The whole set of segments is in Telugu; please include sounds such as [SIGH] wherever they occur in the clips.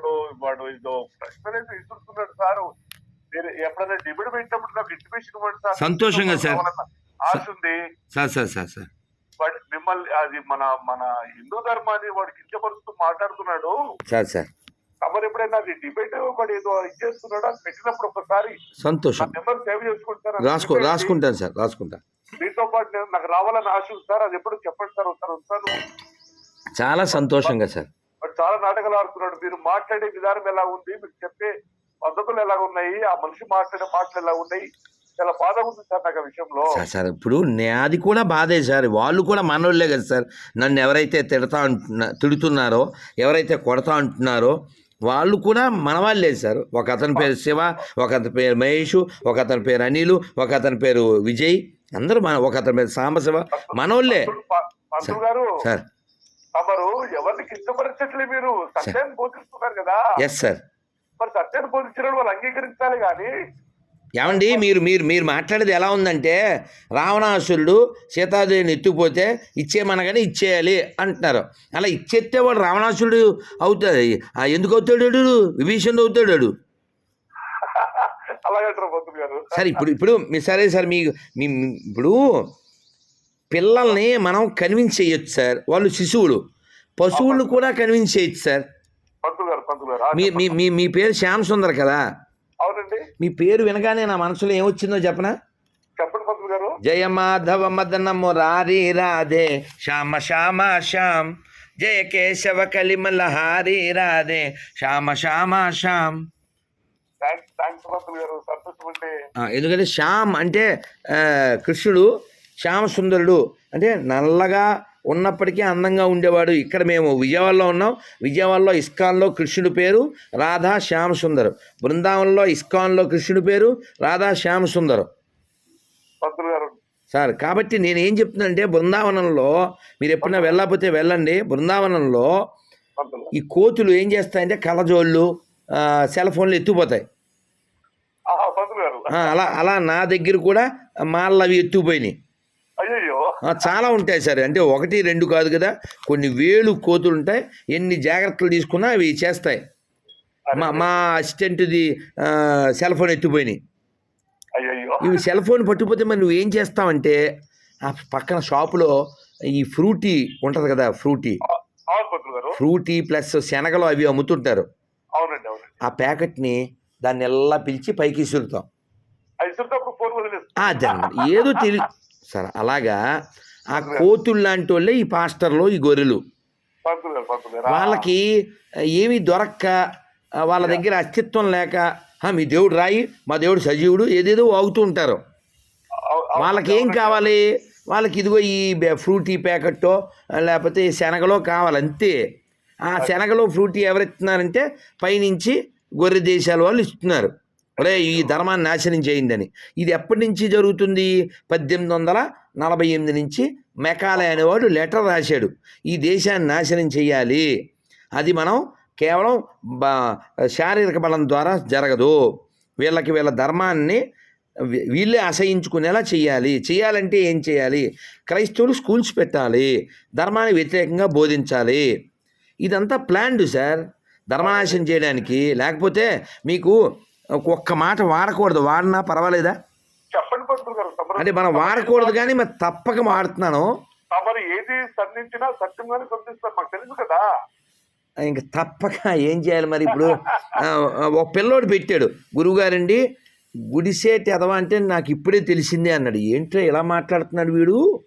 మాట్లాడుతున్నాడు వాడు ఏదో ప్రశ్నలు ఇస్తున్నాడు సార్. మీరు ఎప్పుడైనా డిబేట్ పెట్టినప్పుడు నాకు ఇంటిమేషన్ ఇవ్వండి సార్. సంతోషంగా సార్. ఆశ ఉంది? Sir sir sir sir. వాడు మిమ్మల్ని అది మన మన హిందూ ధర్మాన్ని వాడు కించపరుస్తూ మాట్లాడుతున్నాడు. Sir sir. తమరు ఎప్పుడైనా అది డిబేట్ వాడు ఏదో ఇచ్చేస్తున్నాడు అని పెట్టినప్పుడు ఒకసారి సంతోషం. నెంబర్ సేవ్ చేసుకుంటాను రాసుకో రాసుకుంటాను సార్ రాసుకుంటా. మీతో పాటు నాకు రావాలని ఆశ ఉంది సార్. అది ఎప్పుడు చెప్పండి సార్ ఒకసారి. చాలా సంతోషంగా సార్. ఆడుతున్నాడు మీరు మాట్లాడే విధానం ఎలా ఉంది? మీరు చెప్పే పద్ధతులు ఎలా ఉన్నాయి? ఆ మనిషి మాట్లాడే మాటలు ఎలా ఉన్నాయి? చాలా బాధ ఉంది సార్ నాకు విషయంలో. సార్ ఇప్పుడు నాది కూడా బాధే సార్. వాళ్ళు కూడా మనోళ్ళే కదా సార్. నన్ను ఎవరైతే తిడతా అంటున్నా తిడుతున్నారో ఎవరైతే కొడతా అంటున్నారో వాళ్ళు కూడా మనవాళ్ళే సార్. ఒక అతని పేరు శివ ఒక అతని పేరు మహేష్ ఒక అతని పేరు అనిల్ ఒక అతని పేరు విజయ్. అందరూ మన ఒక అతని పేరు సాంబశివ. మనోళ్ళే. సార్ ఎవరిని కించపరచట్లే మీరు? సత్యాన్ని బోధిస్తున్నారు కదా. ఎస్ సార్ మరి సత్యాన్ని బోధించిన వాళ్ళు అంగీకరించాలి కానీ. ఏమండి మీరు మీరు మీరు మాట్లాడేది ఎలా ఉందంటే రావణాసురుడు సీతాదేవిని ఎత్తుకుపోతే ఇచ్చేయమనగానే ఇచ్చేయాలి అంటున్నారు. అలా ఇచ్చేస్తే వాడు రావణాసురుడు అవుతాడు. ఎందుకు అవుతాడు? విభీషణుడు అవుతాడు సరే ఇప్పుడు ఇప్పుడు మీ సరే సార్ మీ- ఇప్పుడు పిల్లల్ని మనం కన్విన్స్ చేయొచ్చు సార్. వాళ్ళు శిశువులు. పశువులను కూడా కన్విన్స్ చేయొచ్చు సార్. మీ మీ మీ పేరు శ్యామ్ సుందర్ కదా? అవునండి. మీ పేరు వినగానే నా మనసులో ఏమొచ్చిందో చెప్పనా? చెప్పండి పంతులు గారు జయ మాధవ మదన మురారి రాధే శ్యామ శ్యామ శ్యామ్. జయ కేశవ కలిమల హారి రాధే శ్యామ శ్యామ శ్యామ్. ఎందుకంటే శ్యామ్ అంటే కృష్ణుడు శ్యామ సుందరుడు అంటే నల్లగా ఉన్నప్పటికీ అందంగా ఉండేవాడు. ఇక్కడ మేము విజయవాడలో ఉన్నాం. విజయవాడలో ఇస్కాన్లో కృష్ణుడి పేరు రాధా శ్యామ సుందరం. బృందావనంలో ఇస్కాన్లో కృష్ణుడి పేరు రాధా శ్యామ సుందరం. సార్ కాబట్టి నేను ఏం చెప్తున్నానంటే బృందావనంలో మీరు ఎప్పుడైనా వెళ్ళకపోతే వెళ్ళండి. బృందావనంలో ఈ కోతులు ఏం చేస్తాయంటే కళ్ళజోళ్ళు ఆ, సెల్ ఫోన్లు ఆ, అలా అలా నా దగ్గర కూడా మాళ్ళు అవి ఆ, చాలా ఉంటాయి సార్. అంటే ఒకటి రెండు కాదు కదా. కొన్ని వేలు కోతులు ఉంటాయి. ఎన్ని జాగ్రత్తలు తీసుకున్నా అవి చేస్తాయి. మా మా అసిస్టెంట్ది సెల్ ఫోన్ ఎత్తుపోయినాయి. ఇవి సెల్ ఫోన్ పట్టుకుపోతే మరి నువ్వు ఏం చేస్తావంటే ఆ పక్కన షాపులో ఈ ఫ్రూటీ ఉంటుంది కదా ఫ్రూటీ. ఫ్రూటీ ప్లస్ శనగలు అవి అమ్ముతుంటారు. ఆ ప్యాకెట్ని దాన్ని ఎలా పిలిచి పైకి ఇసురుతాం. ఏదో తెలియ సార్ అలాగా ఆ కోతులు లాంటి వాళ్ళే ఈ పాస్టర్లు ఈ గొర్రెలు. వాళ్ళకి ఏమీ దొరక్క వాళ్ళ దగ్గర అస్తిత్వం లేక "ఆ, మీ దేవుడు రాయి మా దేవుడు సజీవుడు ఏదేదో వాగుతూ ఉంటారు. వాళ్ళకి ఏం కావాలి? వాళ్ళకి ఇదిగో ఈ ఫ్రూటీ ప్యాకెట్టో లేకపోతే శనగలో కావాలి అంతే. ఆ శనగలో ఫ్రూటీ ఎవరు ఇస్తున్నారంటే పైనుంచి గొర్రె దేశాల వాళ్ళు ఇస్తున్నారు. అరే ఈ ధర్మాన్ని నాశనం చేయిందని ఇది ఎప్పటి నుంచి జరుగుతుంది? పద్దెనిమిది వందల నలభై ఎనిమిది నుంచి మెకాలే అనేవాడు లెటర్ రాశాడు. ఈ దేశాన్ని నాశనం చేయాలి. అది మనం కేవలం శారీరక బలం ద్వారా జరగదు. వీళ్ళకి వీళ్ళ ధర్మాన్ని వీళ్ళే అసహించుకునేలా చేయాలి. చేయాలంటే ఏం చేయాలి? క్రైస్తవులు స్కూల్స్ పెట్టాలి. ధర్మాన్ని వ్యతిరేకంగా బోధించాలి. ఇదంతా ప్లాన్డ్ సార్. ధర్మనాశనం చేయడానికి. లేకపోతే మీకు ఒక్క మాట వాడకూడదు. వాడినా పర్వాలేదా? చెప్పండి పంతులు గారు. తమరు- అంటే మనం వాడకూడదు కానీ మరి తప్పక వాడుతున్నాను. ఏది సంధించినా సత్యంగానే సంధిస్తారు. మాకు తెలుసు కదా. ఇంక తప్పక ఏం చేయాలి మరి ఇప్పుడు? ఒక పిల్లోడు పెట్టాడు. గురువుగారండి గుడిసేటి ఎదవ అంటే నాకు ఇప్పుడే తెలిసిందే అన్నాడు. ఏంటో ఇలా మాట్లాడుతున్నాడు వీడు.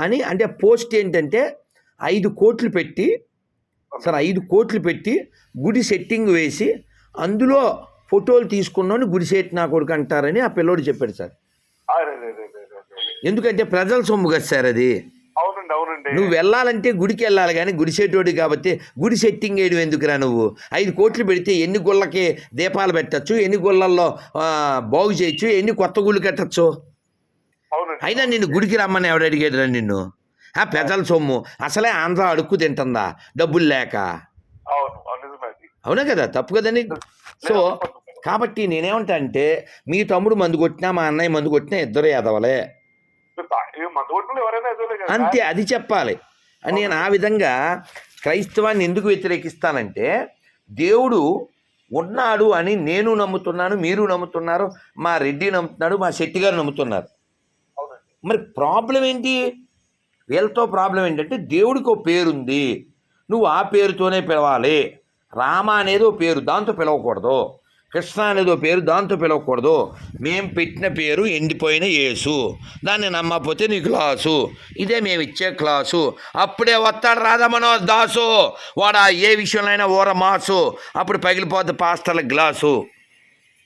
అని అంటే పోస్ట్ ఏంటంటే ఐదు కోట్లు పెట్టి సార్ ఐదు కోట్లు పెట్టి గుడి సెట్టింగ్ వేసి అందులో ఫోటోలు తీసుకున్నాను గుడి సెట్ నా కొడుకు అంటారని ఆ పిల్లోడు చెప్పాడు సార్. ఎందుకంటే ప్రజల సొమ్ము కదా సార్ అది. అవునండి అవునండి. నువ్వు వెళ్ళాలంటే గుడికి వెళ్ళాలి కానీ గుడి సెట్టోడి కాబట్టి గుడి సెట్టింగ్ వేయడం ఎందుకురా నువ్వు? ఐదు కోట్లు పెడితే ఎన్ని గుళ్ళకి దీపాలు పెట్టచ్చు ఎన్ని గుళ్ళల్లో బాగు చేయొచ్చు ఎన్ని కొత్త గుళ్ళు కట్టచ్చు? అయినా నిన్ను గుడికి రమ్మని ఎవడు అడిగాడురా నిన్ను? ఆ పెద్దల సొమ్ము. అసలే ఆంధ్ర అడుక్కు తింటుందా డబ్బులు లేక? అవును కదా? తప్పు కదండి? సో కాబట్టి నేనేమంటా అంటే మీ తమ్ముడు మందు కొట్టినా మా అన్నయ్య మందు కొట్టినా ఇద్దరు ఎదవలే అంతే అది చెప్పాలి. అని నేను ఆ విధంగా క్రైస్తవాన్ని ఎందుకు వ్యతిరేకిస్తానంటే దేవుడు ఉన్నాడు అని నేను నమ్ముతున్నాను మీరు నమ్ముతున్నారు మా రెడ్డి నమ్ముతున్నాడు మా శెట్టి గారు నమ్ముతున్నారు. మరి ప్రాబ్లం ఏంటి? వీళ్ళతో ప్రాబ్లం ఏంటంటే దేవుడికి ఒక పేరుంది. నువ్వు ఆ పేరుతోనే పిలవాలి. రామ అనేది ఓ పేరు దాంతో పిలవకూడదు. కృష్ణ అనేది ఓ పేరు దాంతో పిలవకూడదు. మేము పెట్టిన పేరు ఎండిపోయిన యేసు. దాన్ని నమ్మకపోతే నీ క్లాసు ఇదే మేము ఇచ్చే క్లాసు. అప్పుడే వస్తాడు రాధమనో దాసు. వాడు ఆ ఏ విషయంలో అయినా మాసు. అప్పుడు పగిలిపోద్ది పాస్టర్ల గ్లాసు.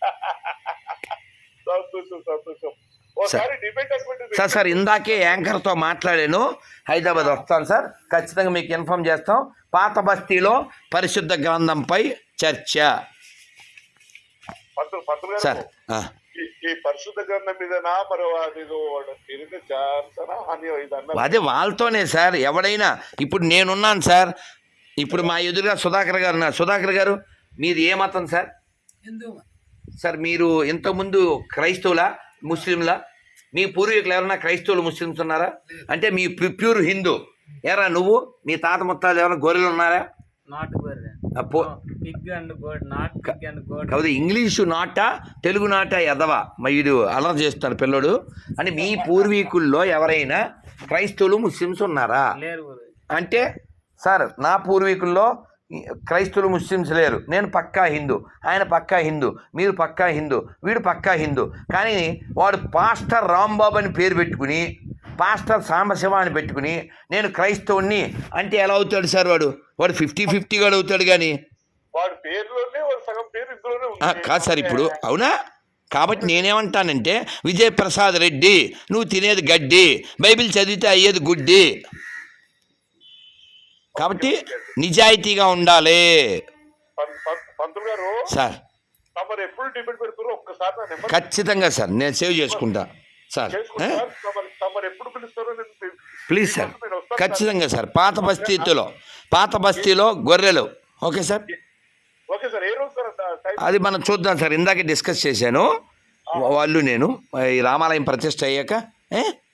[LAUGHS] సంతోషం సంతోషం. అటువంటి సార్ సార్ ఇందాకే యాంకర్తో మాట్లాడాను. హైదరాబాద్ వస్తాను సార్. ఖచ్చితంగా మీకు ఇన్ఫామ్ చేస్తాం. పాత బస్తీలో పరిశుద్ధ గ్రంథంపై చర్చ. సార్ ఆ, ఈ- ఈ పరిశుద్ధ గ్రంథం మీదనా మరి అది వాళ్ళతోనే సార్. ఎవడైనా ఇప్పుడు నేనున్నాను సార్. ఇప్పుడు మా ఎదురుగా సుధాకర్ గారు ఉన్నారు. సుధాకర్ గారు మీరు ఏ మతం సార్? సార్ మీరు ఇంతకుముందు క్రైస్తవులా ముస్లింలా? మీ పూర్వీకులు ఎవరైనా క్రైస్తవులు ముస్లిమ్స్ ఉన్నారా? అంటే మీ ప్యూ- ప్యూర్ హిందూ. ఎరా నువ్వు? మీ తాత ముత్తాలు ఎవరైనా గొర్రెలు ఉన్నారా? కాకపోతే ఇంగ్లీషు నాట తెలుగు నాట ఎదవ వీడు అలర్ చేస్తాడు పిల్లడు. అని మీ పూర్వీకుల్లో ఎవరైనా క్రైస్తవులు ముస్లిమ్స్ ఉన్నారా? అంటే సార్ నా పూర్వీకుల్లో క్రైస్తవులు ముస్లిమ్స్ లేరు. నేను పక్కా హిందూ. ఆయన పక్కా హిందూ. మీరు పక్కా హిందూ. వీడు పక్కా హిందూ. కానీ వాడు పాస్టర్ రాంబాబు అని పేరు పెట్టుకుని పాస్టర్ సాంబశివ అని పెట్టుకుని నేను క్రైస్తవుణ్ణి అంటే ఎలా అవుతాడు సార్ వాడు? వాడు ఫిఫ్టీ ఫిఫ్టీగా అవుతాడు కానీ. వాడి ఆ, ఉంది కాదు సార్ ఇప్పుడు. అవునా? కాబట్టి నేనేమంటానంటే విజయ్ ప్రసాద్ రెడ్డి నువ్వు తినేది గడ్డి బైబిల్ చదివితే అయ్యేది గుడ్డి. కాబట్టి నిజాయితీగా ఉండాలి. సార్. ఖచ్చితంగా సార్ నేను సేవ్ చేసుకుంటా. Sir please sir. ఖచ్చితంగా సార్ పాత బస్తీలో పాత బస్తీలో గొర్రెలు. Okay sir? అది మనం చూద్దాం సార్ ఇందాకే డిస్కస్ చేశాను. వాళ్ళు నేను ఈ రామాలయం ప్రతిష్ట అయ్యాక?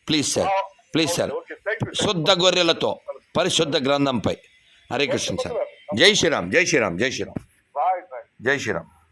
Please sir please sir. శుద్ధ గొర్రెలతో. పరిశుద్ధ గ్రంథంపై. హరే కృష్ణ సార్. జై శ్రీరామ్ జై శ్రీరామ్ జై శ్రీరామ్. జై శ్రీరామ్.